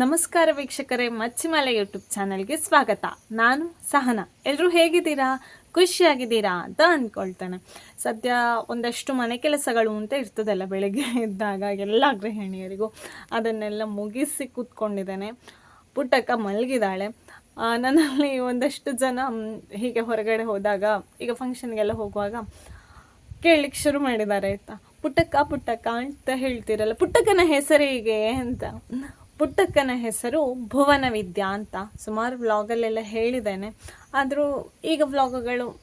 ನಮಸ್ಕಾರ ವೀಕ್ಷಕರೇ, ಮಚ್ಚಿಮಾಲೆ ಯೂಟ್ಯೂಬ್ ಚಾನಲ್ಗೆ ಸ್ವಾಗತ. ನಾನು ಸಹನ. ಎಲ್ಲರೂ ಹೇಗಿದ್ದೀರಾ? ಖುಷಿಯಾಗಿದ್ದೀರಾ? ಅಂತ ಅಂದ್ಕೊಳ್ತೇನೆ. ಸದ್ಯ ಒಂದಷ್ಟು ಮನೆ ಕೆಲಸಗಳು ಅಂತ ಇರ್ತದಲ್ಲ, ಬೆಳಗ್ಗೆ ಇದ್ದಾಗ ಎಲ್ಲ ಗೃಹಿಣಿಯರಿಗೂ. ಅದನ್ನೆಲ್ಲ ಮುಗಿಸಿ ಕೂತ್ಕೊಂಡಿದ್ದೇನೆ. ಪುಟ್ಟಕ್ಕ ಮಲಗಿದ್ದಾಳೆ. ನನ್ನಲ್ಲಿ ಒಂದಷ್ಟು ಜನ ಹೀಗೆ ಹೊರಗಡೆ ಹೋದಾಗ, ಈಗ ಫಂಕ್ಷನ್ಗೆಲ್ಲ ಹೋಗುವಾಗ ಕೇಳಲಿಕ್ಕೆ ಶುರು ಮಾಡಿದ್ದಾರೆ ಆಯ್ತಾ. ಪುಟ್ಟಕ್ಕ ಪುಟ್ಟಕ್ಕ ಅಂತ ಹೇಳ್ತಿರಲ್ಲ ಪುಟ್ಟಕ್ಕನ ಹೆಸರು ಅಂತ. ಪುಟ್ಟಕ್ಕನ ಹೆಸರು ಭುವನ ವಿದ್ಯಾ ಅಂತ. ಸುಮಾರು ವ್ಲಾಗಲ್ಲೆಲ್ಲ ಹೇಳಿದ್ದೇನೆ. ಆದರೂ ಈಗ ವ್ಲಾಗ್ಗಳು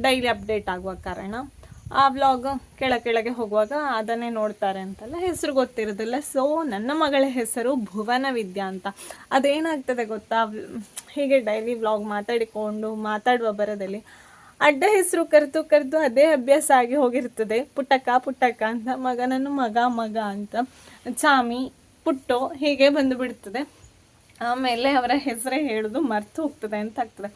ಡೈಲಿ ಅಪ್ಡೇಟ್ ಆಗುವ ಕಾರಣ ಆ ವ್ಲಾಗ್ ಕೆಳ ಕೆಳಗೆ ಹೋಗುವಾಗ ಅದನ್ನೇ ನೋಡ್ತಾರೆ ಅಂತೆಲ್ಲ ಹೆಸರು ಗೊತ್ತಿರೋದಿಲ್ಲ. ಸೊ ನನ್ನ ಮಗಳ ಹೆಸರು ಭುವನ ವಿದ್ಯಾ ಅಂತ. ಅದೇನಾಗ್ತದೆ ಗೊತ್ತಾ? ಹೀಗೆ ಡೈಲಿ ವ್ಲಾಗ್ ಮಾತಾಡಿಕೊಂಡು ಮಾತಾಡುವ ಬರದಲ್ಲಿ ಅಡ್ಡ ಹೆಸರು ಕರೆದು ಕರೆದು ಅದೇ ಅಭ್ಯಾಸ ಆಗಿ ಹೋಗಿರ್ತದೆ. ಪುಟ್ಟಕ್ಕ ಪುಟ್ಟಕ್ಕ ಅಂತ, ಮಗನನ್ನು ಮಗ ಮಗ ಅಂತ. ಚಾಮಿ ಪುಟ್ಟು ಹೀಗೆ ಬಂದುಬಿಡ್ತದೆ ಆಮೇಲೆ ಅವರ ಹೆಸರೇ ಹೇಳೋದು ಮರ್ತು ಹೋಗ್ತದೆ ಅಂತ ಆಗ್ತದೆ.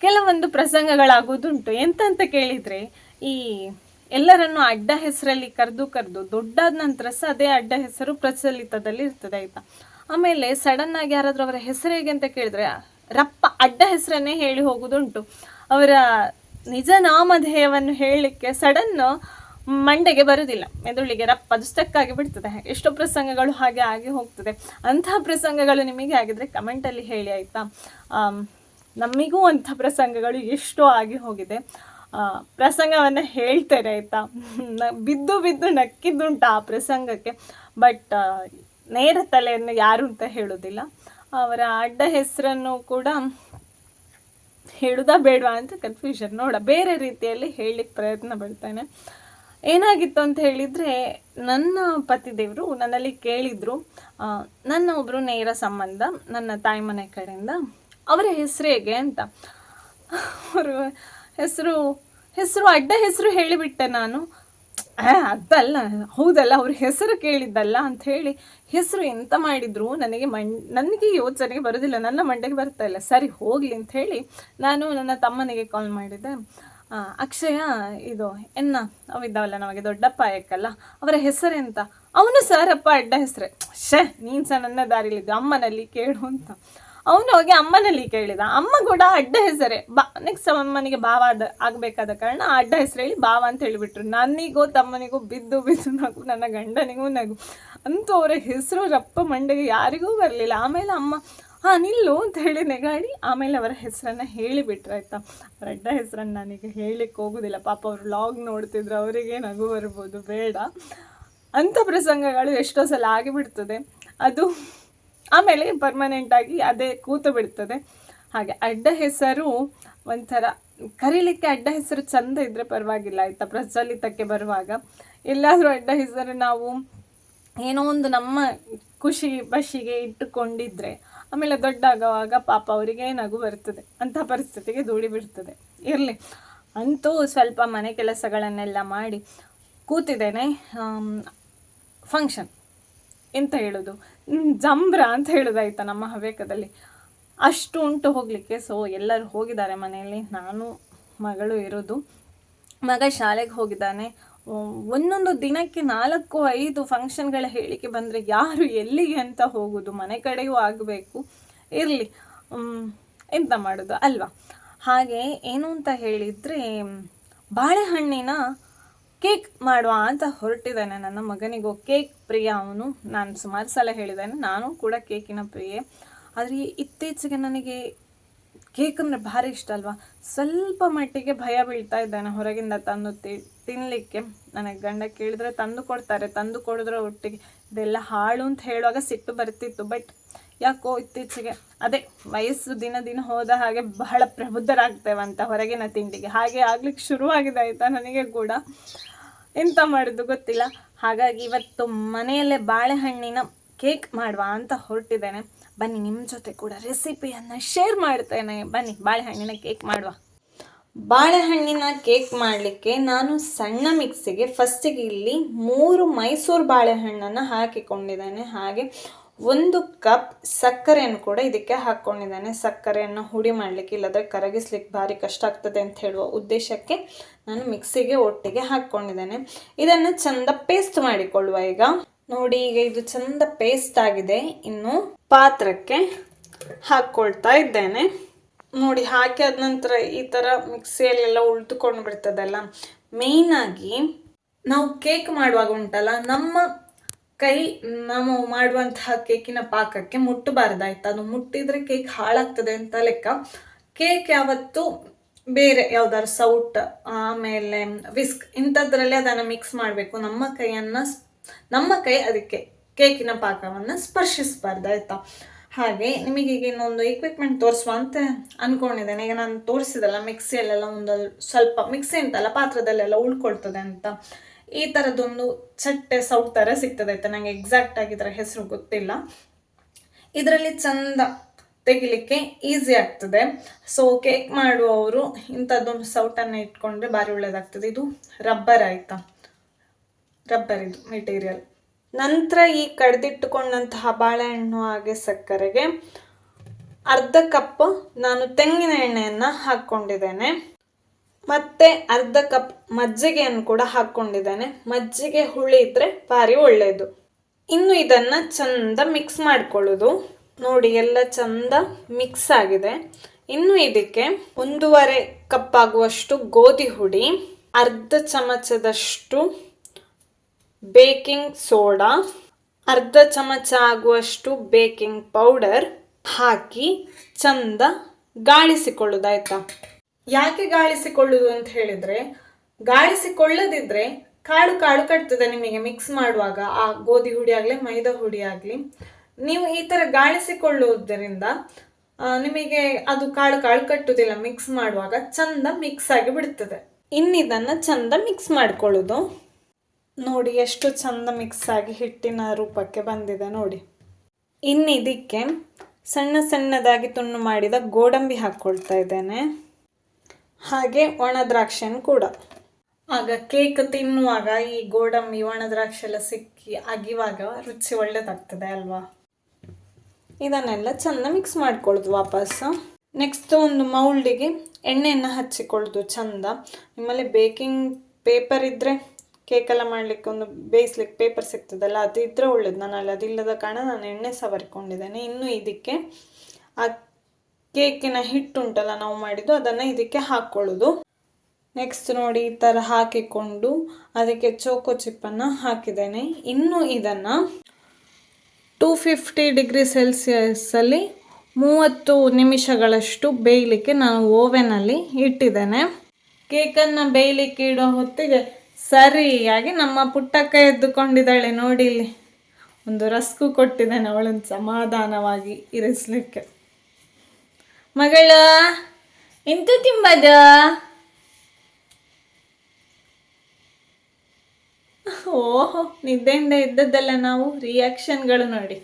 ಕೆಲವೊಂದು ಪ್ರಸಂಗಗಳಾಗೋದುಂಟು ಎಂತ ಅಂತ ಕೇಳಿದರೆ, ಈ ಎಲ್ಲರನ್ನು ಅಡ್ಡ ಹೆಸರಲ್ಲಿ ಕರೆದು ಕರೆದು ದೊಡ್ಡಾದ ನಂತರ ಸಹ ಅದೇ ಅಡ್ಡ ಹೆಸರು ಪ್ರಚಲಿತದಲ್ಲಿ ಇರ್ತದೆ ಆಯ್ತಾ? ಆಮೇಲೆ ಸಡನ್ ಆಗಿ ಯಾರಾದರೂ ಅವರ ಹೆಸರು ಹೇಗೆ ಅಂತ ಕೇಳಿದ್ರೆ, ರಪ್ಪ ಅಡ್ಡ ಹೆಸರನ್ನೇ ಹೇಳಿ ಹೋಗುದುಂಟು. ಅವರ ನಿಜ ನಾಮಧೇಯವನ್ನು ಹೇಳಲಿಕ್ಕೆ ಸಡನ್ ಮಂಡೆಗೆ ಬರುವುದಿಲ್ಲ. ಮೆದುಳಿಗೆ ರಪ್ಪ ಅದು ಸ್ಟಕ್ ಆಗಿ ಬಿಡ್ತದೆ. ಎಷ್ಟೋ ಪ್ರಸಂಗಗಳು ಹಾಗೆ ಆಗಿ ಹೋಗ್ತದೆ. ಅಂತಹ ಪ್ರಸಂಗಗಳು ನಿಮಗೆ ಆಗಿದ್ರೆ ಕಮೆಂಟಲ್ಲಿ ಹೇಳಿ, ಆಯಿತಾ? ನಮಗೂ ಅಂಥ ಪ್ರಸಂಗಗಳು ಎಷ್ಟೋ ಆಗಿ ಹೋಗಿದೆ. ಪ್ರಸಂಗವನ್ನು ಹೇಳ್ತಾರೆ ಆಯಿತಾ? ಬಿದ್ದು ಬಿದ್ದು ನಕ್ಕಿದ್ದುಂಟ ಆ ಪ್ರಸಂಗಕ್ಕೆ. ಬಟ್ ನೇರ ತಲೆಯನ್ನು ಯಾರು ಅಂತ ಹೇಳೋದಿಲ್ಲ ಅವರ ಅಡ್ಡ ಹೆಸರನ್ನು ಕೂಡ ಹೇಳುದಾ ಬೇಡವಾ ಅಂತ ಕನ್ಫ್ಯೂಷನ್ ನೋಡ, ಬೇರೆ ರೀತಿಯಲ್ಲಿ ಹೇಳಲಿಕ್ಕೆ ಪ್ರಯತ್ನ ಪಡ್ತಾನೆ. ಏನಾಗಿತ್ತು ಅಂತ ಹೇಳಿದರೆ, ನನ್ನ ಪತಿದೇವರು ನನ್ನಲ್ಲಿ ಕೇಳಿದರು ನನ್ನ ಒಬ್ಬರು ನೇರ ಸಂಬಂಧ, ನನ್ನ ತಾಯಿ ಮನೆ ಕಡೆಯಿಂದ, ಅವರ ಹೆಸರು ಹೇಗೆ ಅಂತ. ಅವರು ಹೆಸರು ಹೆಸರು, ಅಡ್ಡ ಹೆಸರು ಹೇಳಿಬಿಟ್ಟೆ ನಾನು. ಅದಲ್ಲ, ಹೌದಲ್ಲ, ಅವ್ರ ಹೆಸರು ಕೇಳಿದ್ದಲ್ಲ ಅಂತ ಹೇಳಿ ಹೆಸರು ಎಂತ ಮಾಡಿದ್ರು, ನನಗೆ ಮಂಡ್, ನನಗೆ ಯೋಚನೆಗೆ ಬರೋದಿಲ್ಲ, ನನ್ನ ಮಂಡೆಗೆ ಬರ್ತಾ ಇಲ್ಲ. ಸರಿ, ಹೋಗ್ಲಿ ಅಂತ ಹೇಳಿ ನಾನು ನನ್ನ ತಮ್ಮನಿಗೆ ಕಾಲ್ ಮಾಡಿದೆ. ಅಕ್ಷಯ, ಇದು, ಎನ್ನ, ಅವಿದ್ದಾವಲ್ಲ ನಮಗೆ ದೊಡ್ಡಪ್ಪ ಯಾಕಲ್ಲ ಅವರ ಹೆಸರೆಂತ ಅವನು ಸಾರಪ್ಪ ಅಡ್ಡ ಹೆಸರೇ. ಶೇ ನೀನ್ ಸಹ ನನ್ನ ದಾರಿಲಿದ್ದು ಅಮ್ಮನಲ್ಲಿ ಕೇಳು ಅಂತ. ಅವನು ಹೋಗಿ ಅಮ್ಮನಲ್ಲಿ ಕೇಳಿದ. ಅಮ್ಮ ಕೂಡ ಅಡ್ಡ ಹೆಸರೇ. ಬಾ ನೆಕ್ಸ್ಟ್ ಅಮ್ಮನಿಗೆ ಭಾವ ಆದ, ಆಗಬೇಕಾದ ಕಾರಣ ಅಡ್ಡ ಹೆಸರು ಹೇಳಿ ಭಾವ ಅಂತ ಹೇಳಿಬಿಟ್ರು. ನನಗೂ ತಮ್ಮನಿಗೂ ಬಿದ್ದು ಬಿದ್ದು ನಗು, ನನ್ನ ಗಂಡನಿಗೂ ನಗು. ಅಂತೂ ಅವರ ಹೆಸರು ರಪ್ಪ ಮಂಡೆಗೆ ಯಾರಿಗೂ ಬರಲಿಲ್ಲ. ಆಮೇಲೆ ಅಮ್ಮ ಹಾಂ, ನಿಲ್ಲು ಅಂತ ಹೇಳಿ ನೆಗಾಡಿ ಆಮೇಲೆ ಅವರ ಹೆಸರನ್ನು ಹೇಳಿಬಿಟ್ರೆ, ಆಯಿತಾ? ಅವರ ಅಡ್ಡ ಹೆಸರನ್ನು ನನಗೆ ಹೇಳಲಿಕ್ಕೆ ಹೋಗೋದಿಲ್ಲ. ಪಾಪ ಅವರು ಲಾಗ್ ನೋಡ್ತಿದ್ರು, ಅವರಿಗೆ ನಗು ಬರ್ಬೋದು, ಬೇಡ. ಅಂಥ ಪ್ರಸಂಗಗಳು ಎಷ್ಟೋ ಸಲ ಆಗಿಬಿಡ್ತದೆ. ಅದು ಆಮೇಲೆ ಪರ್ಮನೆಂಟಾಗಿ ಅದೇ ಕೂತು ಬಿಡ್ತದೆ. ಹಾಗೆ ಅಡ್ಡ ಹೆಸರು ಒಂಥರ, ಕರೀಲಿಕ್ಕೆ ಅಡ್ಡ ಹೆಸರು ಚಂದ ಇದ್ದರೆ ಪರವಾಗಿಲ್ಲ, ಆಯಿತಾ? ಪ್ರಚಲಿತಕ್ಕೆ ಬರುವಾಗ. ಎಲ್ಲಾದರೂ ಅಡ್ಡ ಹೆಸರು ನಾವು ಏನೋ ಒಂದು ನಮ್ಮ ಖುಷಿ ಬಶಿಗೆ ಇಟ್ಟುಕೊಂಡಿದ್ರೆ ಆಮೇಲೆ ದೊಡ್ಡಾಗುವಾಗ ಪಾಪ ಅವರಿಗೆ ನಗು ಬರ್ತದೆ. ಅಂಥ ಪರಿಸ್ಥಿತಿಗೆ ದೂಡಿ ಬಿಡ್ತದೆ ಇರಲಿ. ಅಂತೂ ಸ್ವಲ್ಪ ಮನೆ ಕೆಲಸಗಳನ್ನೆಲ್ಲ ಮಾಡಿ ಕೂತಿದ್ದೇನೆ ಫಂಕ್ಷನ್ ಎಂತ ಹೇಳೋದು? ಜಂಬ್ರ ಅಂತ ಹೇಳೋದಾಯ್ತಾ ನಮ್ಮ ಹವ್ಯಕದಲ್ಲಿ. ಅಷ್ಟು ಉಂಟು ಹೋಗಲಿಕ್ಕೆ. ಸೊ ಎಲ್ಲರೂ ಹೋಗಿದ್ದಾರೆ ಮನೆಯಲ್ಲಿ. ನಾನು, ಮಗಳು ಇರೋದು. ಮಗ ಶಾಲೆಗೆ ಹೋಗಿದ್ದಾನೆ. ಒಂದೊಂದು ದಿನಕ್ಕೆ ನಾಲ್ಕು, ಐದು ಫಂಕ್ಷನ್ಗಳ ಹೇಳಿಕೆ ಬಂದರೆ ಯಾರು ಎಲ್ಲಿಗೆ ಅಂತ ಹೋಗೋದು, ಮನೆ ಕಡೆಯೂ ಆಗಬೇಕು. ಇರಲಿ. ಎಂತ ಮಾಡೋದು? ಅಲ್ವಾ? ಹಾಗೆ ಏನು ಅಂತ ಹೇಳಿದರೆ, ಬಾಳೆಹಣ್ಣಿನ ಕೇಕ್ ಮಾಡುವ ಅಂತ ಹೊರಟಿದ್ದಾನೆ ನನ್ನ ಮಗನಿಗೂ. ಕೇಕ್ ಪ್ರಿಯ ಅವನು. ನಾನು ಸುಮಾರು ಸಲ ಹೇಳಿದ್ದಾನೆ. ನಾನು ಕೂಡ ಕೇಕಿನ ಪ್ರಿಯೆ. ಆದರೆ ಇತ್ತೀಚೆಗೆ ನನಗೆ ಕೇಕ್ ಅಂದರೆ ಭಾರಿ ಇಷ್ಟ ಅಲ್ವಾ? ಸ್ವಲ್ಪ ಮಟ್ಟಿಗೆ ಭಯ ಬೀಳ್ತಾ ಇದ್ದಾನೆ ಹೊರಗಿಂದ ತಂದು ತಿ ತಿನ್ನಲಿಕ್ಕೆ ನನಗೆ ಗಂಡ ಕೇಳಿದ್ರೆ ತಂದು ಕೊಡ್ತಾರೆ, ತಂದು ಕೊಡಿದ್ರೆ ಒಟ್ಟಿಗೆ. ಇದೆಲ್ಲ ಹಾಳು ಅಂತ ಹೇಳುವಾಗ ಸಿಟ್ಟು ಬರ್ತಿತ್ತು ಬಟ್ ಯಾಕೋ ಇತ್ತೀಚೆಗೆ. ಅದೇ, ವಯಸ್ಸು ದಿನ ದಿನ ಹೋದ ಹಾಗೆ ಬಹಳ ಪ್ರಬುದ್ಧರಾಗ್ತೇವಂತ ಹೊರಗಿನ ತಿಂಡಿಗೆ. ಹಾಗೆ ಆಗ್ಲಿಕ್ಕೆ ಶುರುವಾಗಿದೆ ಆಯಿತಾ ನನಗೆ ಕೂಡ. ಎಂತ ಮಾಡೋದು ಗೊತ್ತಿಲ್ಲ. ಹಾಗಾಗಿ ಇವತ್ತು ಮನೆಯಲ್ಲೇ ಬಾಳೆಹಣ್ಣಿನ ಕೇಕ್ ಮಾಡುವ ಅಂತ ಹೊರಟಿದ್ದೇನೆ. ಬನ್ನಿ ನಿಮ್ಮ ಜೊತೆ ಕೂಡ ರೆಸಿಪಿಯನ್ನು ಶೇರ್ ಮಾಡ್ತೇನೆ. ಬನ್ನಿ, ಬಾಳೆಹಣ್ಣಿನ ಕೇಕ್ ಮಾಡುವ. ಬಾಳೆಹಣ್ಣಿನ ಕೇಕ್ ಮಾಡಲಿಕ್ಕೆ ನಾನು ಸಣ್ಣ ಮಿಕ್ಸಿಗೆ ಫಸ್ಟಿಗೆ ಇಲ್ಲಿ ಮೂರು ಮೈಸೂರು ಬಾಳೆಹಣ್ಣನ್ನು ಹಾಕಿಕೊಂಡಿದ್ದೇನೆ. ಹಾಗೆ ಒಂದು ಕಪ್ ಸಕ್ಕರೆಯನ್ನು ಕೂಡ ಇದಕ್ಕೆ ಹಾಕ್ಕೊಂಡಿದ್ದೇನೆ ಸಕ್ಕರೆಯನ್ನು ಹುಡಿ ಮಾಡಲಿಕ್ಕೆ ಇಲ್ಲದ್ರೆ ಕರಗಿಸ್ಲಿಕ್ಕೆ ಭಾರಿ ಕಷ್ಟ ಆಗ್ತದೆ ಅಂತ ಹೇಳುವ ಉದ್ದೇಶಕ್ಕೆ ನಾನು ಮಿಕ್ಸಿಗೆ ಒಟ್ಟಿಗೆ ಹಾಕ್ಕೊಂಡಿದ್ದೇನೆ ಇದನ್ನು ಚಂದ ಪೇಸ್ಟ್ ಮಾಡಿಕೊಳ್ಳುವ ಈಗ. ನೋಡಿ, ಈಗ ಇದು ಚಂದ ಪೇಸ್ಟ್ ಆಗಿದೆ. ಇನ್ನು ಪಾತ್ರಕ್ಕೆ ಹಾಕ್ಕೊಳ್ತಾ ಇದ್ದೇನೆ. ನೋಡಿ, ಹಾಕಿ ಆದ ನಂತರ ಈ ಥರ ಮಿಕ್ಸಿಯಲ್ಲೆಲ್ಲ ಉಳಿದುಕೊಂಡು ಬಿಡ್ತದಲ್ಲ ಮೇಯ್ನಾಗಿ ನಾವು ಕೇಕ್ ಮಾಡುವಾಗ ಉಂಟಲ್ಲ, ನಮ್ಮ ಕೈ ನಾವು ಮಾಡುವಂತಹ ಕೇಕಿನ ಪಾಕಕ್ಕೆ ಮುಟ್ಟಬಾರ್ದಾಯ್ತು. ಅದು ಮುಟ್ಟಿದ್ರೆ ಕೇಕ್ ಹಾಳಾಗ್ತದೆ ಅಂತ ಲೆಕ್ಕ. ಕೇಕ್ ಯಾವತ್ತು ಬೇರೆ ಯಾವ್ದಾದ್ರು ಸೌಟ್ ಆಮೇಲೆ ವಿಸ್ಕ್ ಇಂಥದ್ರಲ್ಲಿ ಅದನ್ನು ಮಿಕ್ಸ್ ಮಾಡಬೇಕು. ನಮ್ಮ ಕೈಯನ್ನು ನಮ್ಮ ಕೈ ಅದಕ್ಕೆ ಕೇಕಿನ ಪಾಕವನ್ನು ಸ್ಪರ್ಶಿಸಬಾರ್ದು, ಆಯ್ತಾ? ಹಾಗೆ ನಿಮಗೆ ಈಗ ಇನ್ನೊಂದು ಇಕ್ವಿಪ್ಮೆಂಟ್ ತೋರಿಸುವ ಅಂತ ಅಂದ್ಕೊಂಡಿದ್ದೇನೆ ಈಗ ನಾನು ತೋರಿಸಿದಲ್ಲ ಮಿಕ್ಸಿಯಲ್ಲೆಲ್ಲ ಒಂದು ಸ್ವಲ್ಪ, ಮಿಕ್ಸಿ ಅಂತಲ್ಲ ಪಾತ್ರದಲ್ಲೆಲ್ಲ ಉಳ್ಕೊಳ್ತದೆ ಅಂತ. ಈ ಥರದ್ದೊಂದು ಚಟ್ಟೆ ಸೌಟ್ ಥರ ಸಿಗ್ತದೆ, ಆಯ್ತಾ? ನನಗೆ ಎಕ್ಸಾಕ್ಟ್ ಆಗಿ ಇದರ ಹೆಸರು ಗೊತ್ತಿಲ್ಲ. ಇದರಲ್ಲಿ ಚಂದ ತೆಗಿಲಿಕ್ಕೆ ಈಸಿ ಆಗ್ತದೆ. ಸೊ ಕೇಕ್ ಮಾಡುವವರು ಇಂಥದ್ದೊಂದು ಸೌಟನ್ನು ಇಟ್ಕೊಂಡ್ರೆ ಭಾರಿ ಒಳ್ಳೇದಾಗ್ತದೆ. ಇದು ರಬ್ಬರ್ ಆಯ್ತಾ? ರಬ್ಬರ್ ಇದು ಮೆಟೀರಿಯಲ್ ನಂತರ ಈ ಕಡ್ದಿಟ್ಟುಕೊಂಡಂತಹ ಬಾಳೆಹಣ್ಣು ಹಾಗೆ ಸಕ್ಕರೆಗೆ ಅರ್ಧ ಕಪ್ ನಾನು ತೆಂಗಿನ ಎಣ್ಣೆಯನ್ನು ಹಾಕ್ಕೊಂಡಿದ್ದೇನೆ. ಮತ್ತೆ ಅರ್ಧ ಕಪ್ ಮಜ್ಜಿಗೆಯನ್ನು ಕೂಡ ಹಾಕ್ಕೊಂಡಿದ್ದೇನೆ. ಮಜ್ಜಿಗೆ ಹುಳಿ ಇದ್ರೆ ಭಾರಿ ಒಳ್ಳೆಯದು ಇನ್ನು ಇದನ್ನ ಚಂದ ಮಿಕ್ಸ್ ಮಾಡ್ಕೊಳ್ಳೋದು. ನೋಡಿ, ಎಲ್ಲ ಚಂದ ಮಿಕ್ಸ್ ಆಗಿದೆ. ಇನ್ನು ಇದಕ್ಕೆ ಒಂದೂವರೆ ಕಪ್ ಆಗುವಷ್ಟು ಗೋಧಿ ಹುಡಿ, ಅರ್ಧ ಚಮಚದಷ್ಟು ಬೇಕಿಂಗ್ ಸೋಡಾ, ಅರ್ಧ ಚಮಚ ಆಗುವಷ್ಟು ಬೇಕಿಂಗ್ ಪೌಡರ್ ಹಾಕಿ ಚಂದ ಆಯಿತಾ ಯಾಕೆ ಗಾಳಿಸಿಕೊಳ್ಳೋದು ಅಂತ ಹೇಳಿದ್ರೆ ಗಾಳಿಸಿಕೊಳ್ಳದಿದ್ದರೆ ಕಾಳು ಕಾಳು ಕಟ್ತದೆ ನಿಮಗೆ ಮಿಕ್ಸ್ ಮಾಡುವಾಗ, ಆ ಗೋಧಿ ಹುಡಿ ಆಗಲಿ, ಮೈದಾ ಹುಡಿ ಆಗಲಿ. ನೀವು ಈ ಥರ ಗಾಳಿಸಿಕೊಳ್ಳುವುದರಿಂದ ನಿಮಗೆ ಅದು ಕಾಳು ಕಾಳು ಕಟ್ಟುವುದಿಲ್ಲ ಮಿಕ್ಸ್ ಮಾಡುವಾಗ ಚಂದ ಮಿಕ್ಸ್ ಆಗಿ ಬಿಡ್ತದೆ. ಇನ್ನಿದನ್ನು ಚಂದ ಮಿಕ್ಸ್ ಮಾಡ್ಕೊಳ್ಳೋದು. ನೋಡಿ, ಎಷ್ಟು ಚಂದ ಮಿಕ್ಸ್ ಆಗಿ ಹಿಟ್ಟಿನ ರೂಪಕ್ಕೆ ಬಂದಿದೆ ನೋಡಿ. ಇನ್ನು ಇದಕ್ಕೆ ಸಣ್ಣ ಸಣ್ಣದಾಗಿ ತುಂಡು ಮಾಡಿದ ಗೋಡಂಬಿ ಹಾಕ್ಕೊಳ್ತಾ ಇದ್ದೇನೆ. ಹಾಗೆ ಒಣ ಕೂಡ. ಆಗ ಕೇಕ್ ತಿನ್ನುವಾಗ ಈ ಗೋಡಂಬಿ ಒಣ ದ್ರಾಕ್ಷಿ ಎಲ್ಲ ಸಿಕ್ಕಿ ಅಗಿವಾಗ ರುಚಿ ಒಳ್ಳೇದಾಗ್ತದೆ ಅಲ್ವಾ? ಇದನ್ನೆಲ್ಲ ಚೆಂದ ಮಿಕ್ಸ್ ಮಾಡ್ಕೊಳ್ಳೋದು ವಾಪಸ್ ನೆಕ್ಸ್ಟ್ ಒಂದು ಮೌಲ್ಡಿಗೆ ಎಣ್ಣೆಯನ್ನು ಹಚ್ಚಿಕೊಳ್ಳೋದು ಚಂದ. ನಿಮ್ಮಲ್ಲಿ ಬೇಕಿಂಗ್ ಪೇಪರ್ ಇದ್ದರೆ ಕೇಕೆಲ್ಲ ಮಾಡಲಿಕ್ಕೆ ಒಂದು ಬೇಯಿಸ್ಲಿಕ್ಕೆ ಪೇಪರ್ ಸಿಗ್ತದಲ್ಲ, ಅದು ಇದ್ರೆ ಒಳ್ಳೇದು. ನಾನು ಅದಿಲ್ಲದ ಕಾರಣ ನಾನು ಎಣ್ಣೆ ಸವರಿಕೊಂಡಿದ್ದೇನೆ. ಇನ್ನು ಇದಕ್ಕೆ ಆ ಕೇಕಿನ ಹಿಟ್ಟುಂಟಲ್ಲ ನಾವು ಮಾಡಿದ್ದು, ಅದನ್ನು ಇದಕ್ಕೆ ಹಾಕ್ಕೊಳ್ಳೋದು ನೆಕ್ಸ್ಟ್ ನೋಡಿ, ಈ ಥರ ಹಾಕಿಕೊಂಡು ಅದಕ್ಕೆ ಚೋಕೋ ಚಿಪ್ಪನ್ನು ಹಾಕಿದ್ದೇನೆ. ಇನ್ನು ಇದನ್ನು ಟೂ ಫಿಫ್ಟಿ ಡಿಗ್ರಿ ಸೆಲ್ಸಿಯಸ್ಸಲ್ಲಿ ಮೂವತ್ತು ನಿಮಿಷಗಳಷ್ಟು ಬೇಯಲಿಕ್ಕೆ ನಾನು ಓವೆನಲ್ಲಿ ಇಟ್ಟಿದ್ದೇನೆ. ಕೇಕನ್ನು ಬೇಯಲಿಕ್ಕೆ ಇಡೋ ಹೊತ್ತಿಗೆ ಸರಿಯಾಗಿ ನಮ್ಮ ಪುಟ್ಟಕ್ಕ ಎದ್ದುಕೊಂಡಿದ್ದಾಳೆ, ನೋಡಿ ಇಲ್ಲಿ. ಒಂದು ರಸ್ಕು ಕೊಟ್ಟಿದ್ದಾನೆ ಅವಳನ್ನು ಸಮಾಧಾನವಾಗಿ ಇರಿಸ್ಲಿಕ್ಕೆ. ಮಗಳ ಎಂತ ತಿಂಬದ? ಓಹೋ, ನಿದ್ದೆಯಿಂದ ಇದ್ದದ್ದಲ್ಲ ನಾವು ರಿಯಾಕ್ಷನ್ಗಳು ನೋಡಿ.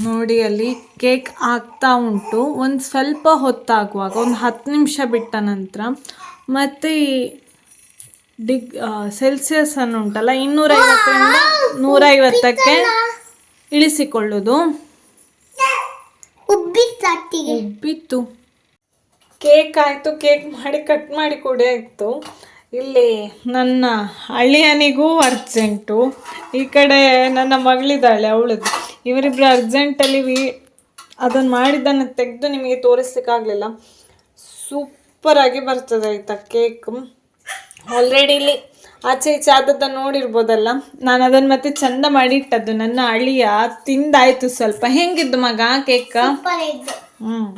ನೋಡಿ ಅಲ್ಲಿ ಕೇಕ್ ಆಗ್ತಾ ಉಂಟು. ಒಂದು ಸ್ವಲ್ಪ ಹೊತ್ತಾಗುವಾಗ, ಒಂದು ಹತ್ತು ನಿಮಿಷ ಬಿಟ್ಟ ನಂತರ, ಮತ್ತೆ ಡಿಗ್ ಸೆಲ್ಸಿಯಸ್ ಅನ್ನು ಉಂಟಲ್ಲ ಇನ್ನೂರೈವತ್ತರಿಂದ ನೂರೈವತ್ತಕ್ಕೆ ಇಳಿಸಿಕೊಳ್ಳೋದು. ಉಬ್ಬಿತ್ತು. ಕೇಕ್ ಆಯಿತು ಕೇಕ್ ಮಾಡಿ ಕಟ್ ಮಾಡಿ ಕೊಡಿ ಆಯಿತು. ಇಲ್ಲಿ ನನ್ನ ಅಳಿಯನಿಗೂ ಅರ್ಜೆಂಟು. ಈ ಕಡೆ ನನ್ನ ಮಗಳಿದ್ದಾಳೆ ಅವಳದು. ಇವರಿಬ್ಬರು ಅರ್ಜೆಂಟಲ್ಲಿ ವಿ ಅದನ್ನು ಮಾಡಿದ್ದನ್ನು ತೆಗೆದು ನಿಮಗೆ ತೋರಿಸ್ಲಿಕ್ಕಾಗಲಿಲ್ಲ. ಸೂಪರಾಗಿ ಬರ್ತದೆ ಆಯಿತಾ ಕೇಕ್. ಆಲ್ರೆಡಿ ಇಲ್ಲಿ ಆಚೆ ಈಚೆ ಆದದ್ದನ್ನು ನೋಡಿರ್ಬೋದಲ್ಲ? ನಾನು ಅದನ್ನ ಮತ್ತೆ ಚಂದ ಮಾಡಿ ಇಟ್ಟದ್ದು ನನ್ನ ಅಳಿಯ ತಿಂದಾಯ್ತು ಸ್ವಲ್ಪ. ಹೆಂಗಿದ್ದು ಮಗ ಕೇಕ್ ಹ್ಮ್.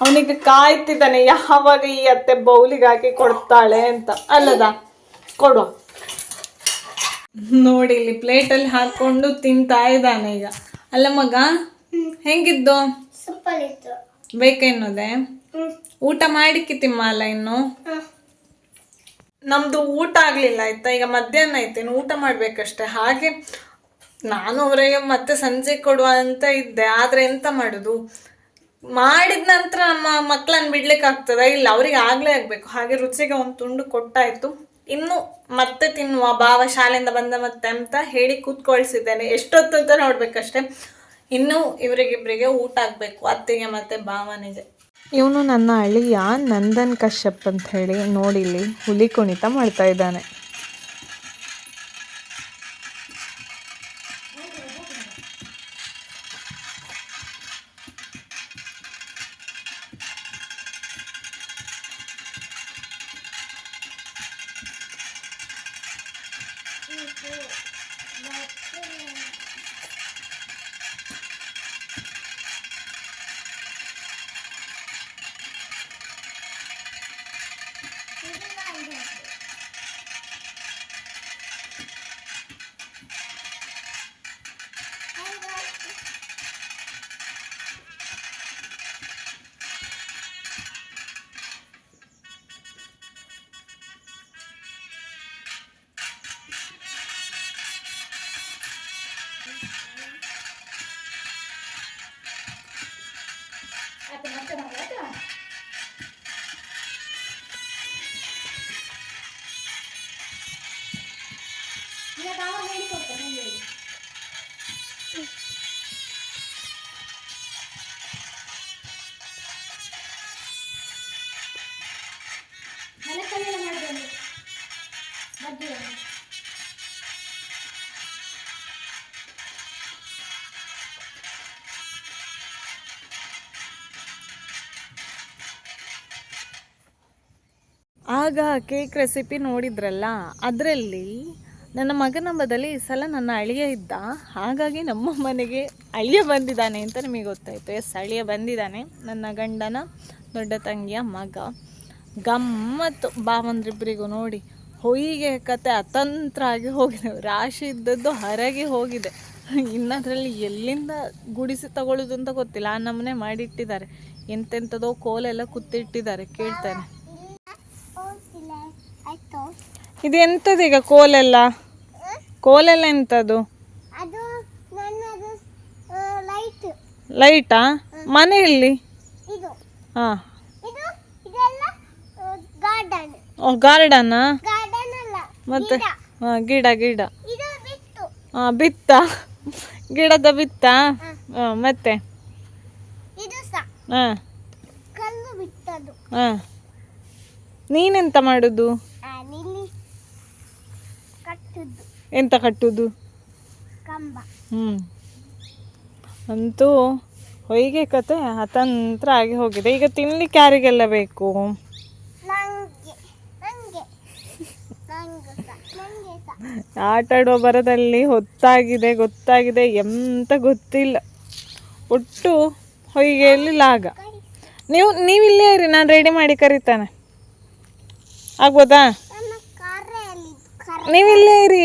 ಅವನಿಗೆ ಕಾಯ್ತಿದ್ದಾನೆ. ಯಾವಾಗ ಈ ಅತ್ತೆ ಬೌಲಿಗೆ ಹಾಕಿ ಕೊಡ್ತಾಳೆ ಅಂತ. ಅಲ್ಲದ? ಕೊಡು ನೋಡಿ ಇಲ್ಲಿ ಪ್ಲೇಟಲ್ಲಿ ಹಾಕೊಂಡು ತಿಂತಾ ಇದ್ದಾನೆ ಈಗ. ಅಲ್ಲ ಮಗ ಹೆಂಗಿದ್ದು? ಬೇಕೆನ್ನೋದೆ ಊಟ ಮಾಡಿಕ್ಕಿ ತಿಮ್ಮ ಅಲ್ಲ ಇನ್ನು? ಹ್ಮ್. ನಮ್ದು ಊಟ ಆಗ್ಲಿಲ್ಲ ಆಯ್ತಾ? ಈಗ ಮಧ್ಯಾಹ್ನ ಇನ್ನು ಊಟ ಮಾಡ್ಬೇಕಷ್ಟೆ. ಹಾಗೆ ನಾನು ಅವರಿಗೆ ಮತ್ತೆ ಸಂಜೆ ಕೊಡುವ ಅಂತ ಇದ್ದೆ. ಆದ್ರೆ ಎಂತ ಮಾಡುದು? ಮಾಡಿದ ನಂತರ ನಮ್ಮ ಮಕ್ಕಳನ್ನ ಬಿಡ್ಲಿಕ್ಕೆ ಆಗ್ತದ? ಇಲ್ಲ, ಅವ್ರಿಗೆ ಆಗ್ಲೇ ಆಗ್ಬೇಕು. ಹಾಗೆ ರುಚಿಗೆ ಒಂದು ತುಂಡು ಕೊಟ್ಟಾಯ್ತು. ಇನ್ನು ಮತ್ತೆ ತಿನ್ನುವ. ಭಾವ ಶಾಲೆಯಿಂದ ಬಂದ ಮತ್ತೆ ಅಂತ ಹೇಳಿ ಕೂತ್ಕೊಳ್ಸಿದ್ದೇನೆ. ಎಷ್ಟೊತ್ತು ಅಂತ ನೋಡ್ಬೇಕಷ್ಟೆ. ಇನ್ನು ಇವರಿಗಿಬ್ಬರಿಗೆ ಊಟ ಆಗ್ಬೇಕು. ಅತ್ತಿಗೆ ಮತ್ತೆ ಭಾವನಿಗೆ ಇವನು ನನ್ನ ಅಳಿಯ ನಂದನ್ ಕಶ್ಯಪ್ ಅಂತ ಹೇಳಿ ನೋಡಿಲಿ ಹುಲಿ ಕುಣಿತ ಮಾಡ್ತಾ ಇದ್ದಾನೆ. ಆಗ ಕೇಕ್ ರೆಸಿಪಿ ನೋಡಿದ್ರಲ್ಲ, ಅದರಲ್ಲಿ ನನ್ನ ಮಗನ ಬದಲಿ ಈ ಸಲ ನನ್ನ ಅಳಿಯ ಇದ್ದ. ಹಾಗಾಗಿ ನಮ್ಮ ಮನೆಗೆ ಅಳಿಯ ಬಂದಿದ್ದಾನೆ ಅಂತ ನಿಮಗೆ ಗೊತ್ತಾಯಿತು. ಎಸ್ ಅಳಿಯ ಬಂದಿದ್ದಾನೆ. ನನ್ನ ಗಂಡನ ದೊಡ್ಡ ತಂಗಿಯ ಮಗ. ಗಮ್ಮತ್ತು ಬಾವಂದ್ರಿಬ್ಬರಿಗೂ ನೋಡಿ. ಹೊಯ್ಗೆ ಕತೆ ಅತಂತ್ರ ಆಗಿ ಹೋಗಿದೆ. ರಾಶಿ ಇದ್ದದ್ದು ಹರಗಿ ಹೋಗಿದೆ. ಇನ್ನದರಲ್ಲಿ ಎಲ್ಲಿಂದ ಗುಡಿಸಿ ತಗೊಳ್ಳೋದು ಅಂತ ಗೊತ್ತಿಲ್ಲ. ಆ ನಮ್ಮನೆ ಮಾಡಿಟ್ಟಿದ್ದಾರೆ. ಎಂತೆಂಥದೋ ಕೋಲೆಲ್ಲ ಕುತ್ತಿಟ್ಟಿದ್ದಾರೆ. ಕೇಳ್ತಾನೆ ಆಯ್ತು ಇದು ಎಂಥದ್ದು ಈಗ ಕೋಲೆಲ್ಲ? ಕೋಲೆಲ್ಲ ಎಂತದು? ಅದು ನನ್ನದು ಲೈಟ್? ಲೈಟಾ ಮನೆಯಲ್ಲಿ? ಇದು. ಹಾಂ. ಇದು ಇದೆಲ್ಲ ಗಾರ್ಡನ್ ಓ ಗಾರ್ಡನಾ? ಗಾರ್ಡನ್ ಅಲ್ಲ ಮತ್ತೆ? ಗಿಡ. ಹಾಂ ಗಿಡ ಗಿಡ. ಇದು ಬಿತ್ತು. ಹಾಂ ಬಿತ್ತ? ಗಿಡದ ಬಿತ್ತ? ಹಾಂ. ಮತ್ತೆ? ಇದು ಸಹ ಹಾಂ. ಕಲ್ಲು ಬಿತ್ತದು. ಹಾಂ. ನೀನೆಂತ ಮಾಡೋದು? ಎಂತ ಕಟ್ಟುದು? ಹ್ಞೂ ಅಂತೂ ಹೊಯ್ಗೆ ಕತೆ ಅತಂತ್ರ ಆಗಿ ಹೋಗಿದೆ. ಈಗ ತಿನ್ಲಿಕ್ಕೆ ಯಾರಿಗೆಲ್ಲ ಬೇಕು? ಆಟ ಆಡುವ ಬರದಲ್ಲಿ ಹೊತ್ತಾಗಿದೆ ಗೊತ್ತಾಗಿದೆ ಎಂತ ಗೊತ್ತಿಲ್ಲ. ಒಟ್ಟು ಹೊಯ್ಗೆಯಲ್ಲಿ ಲಾಗ. ನೀವು ನೀವು ಇಲ್ಲೇ ಇರಿ ನಾನು ರೆಡಿ ಮಾಡಿ ಕರಿತಾನೆ. ಆಗ್ಬೋದಾ? ಇಲ್ಲೇ ಇರಿ.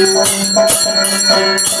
ಕಲ್ಲ ಮತ್ತೆ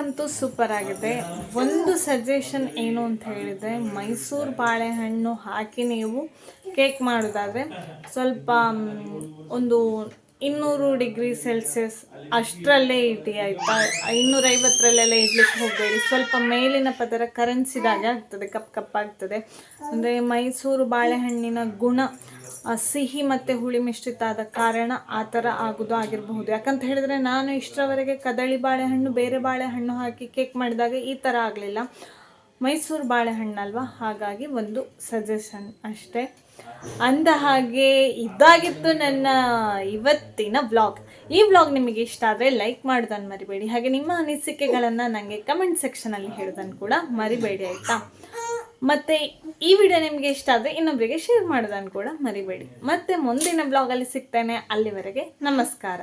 ಅಂತೂ ಸೂಪರ್ ಆಗಿದೆ. ಒಂದು ಸಜೆಷನ್ ಏನು ಅಂತ ಹೇಳಿದರೆ, ಮೈಸೂರು ಬಾಳೆಹಣ್ಣು ಹಾಕಿ ನೀವು ಕೇಕ್ ಮಾಡೋದಾದರೆ ಸ್ವಲ್ಪ ಒಂದು ಇನ್ನೂರು ಡಿಗ್ರಿ ಸೆಲ್ಸಿಯಸ್ ಅಷ್ಟರಲ್ಲೇ ಇಡಿ, ಆಯಿತಾ? ಇನ್ನೂರೈವತ್ತರಲ್ಲೆಲ್ಲ ಇಡ್ಲಿಕ್ಕೆ ಹೋಗಬೇಡಿ. ಸ್ವಲ್ಪ ಮೇಲಿನ ಪದರ ಕರೆನ್ಸಿದಾಗೆ ಆಗ್ತದೆ, ಕಪ್ ಕಪ್ಪಾಗ್ತದೆ ಅಂದರೆ ಮೈಸೂರು ಬಾಳೆಹಣ್ಣಿನ ಗುಣ ಸಿಹಿ ಮತ್ತು ಹುಳಿ ಮಿಶ್ರಿತ ಆದ ಕಾರಣ ಆ ಥರ ಆಗೋದು ಆಗಿರಬಹುದು. ಯಾಕಂತ ಹೇಳಿದ್ರೆ ನಾನು ಇಷ್ಟರವರೆಗೆ ಕದಳಿ ಬಾಳೆಹಣ್ಣು, ಬೇರೆ ಬಾಳೆಹಣ್ಣು ಹಾಕಿ ಕೇಕ್ ಮಾಡಿದಾಗ ಈ ಥರ ಆಗಲಿಲ್ಲ. ಮೈಸೂರು ಬಾಳೆಹಣ್ಣಲ್ವಾ? ಹಾಗಾಗಿ ಒಂದು ಸಜೆಷನ್ ಅಷ್ಟೇ. ಅಂದ ಹಾಗೆ ಇದಾಗಿತ್ತು ನನ್ನ ಇವತ್ತಿನ ವ್ಲಾಗ್ ಈ ವ್ಲಾಗ್ ನಿಮಗೆ ಇಷ್ಟ ಆದರೆ ಲೈಕ್ ಮಾಡೋದನ್ನು ಮರಿಬೇಡಿ. ಹಾಗೆ ನಿಮ್ಮ ಅನಿಸಿಕೆಗಳನ್ನು ನನಗೆ ಕಮೆಂಟ್ ಸೆಕ್ಷನಲ್ಲಿ ಹೇಳೋದನ್ನು ಕೂಡ ಮರಿಬೇಡಿ, ಆಯಿತಾ? ಮತ್ತು ಈ ವಿಡಿಯೋ ನಿಮಗೆ ಇಷ್ಟ ಆದರೆ ಇನ್ನೊಬ್ಬರಿಗೆ ಶೇರ್ ಮಾಡೋದನ್ನು ಕೂಡ ಮರಿಬೇಡಿ. ಮತ್ತೆ ಮುಂದಿನ ಬ್ಲಾಗಲ್ಲಿ ಸಿಗ್ತೇನೆ. ಅಲ್ಲಿವರೆಗೆ ನಮಸ್ಕಾರ.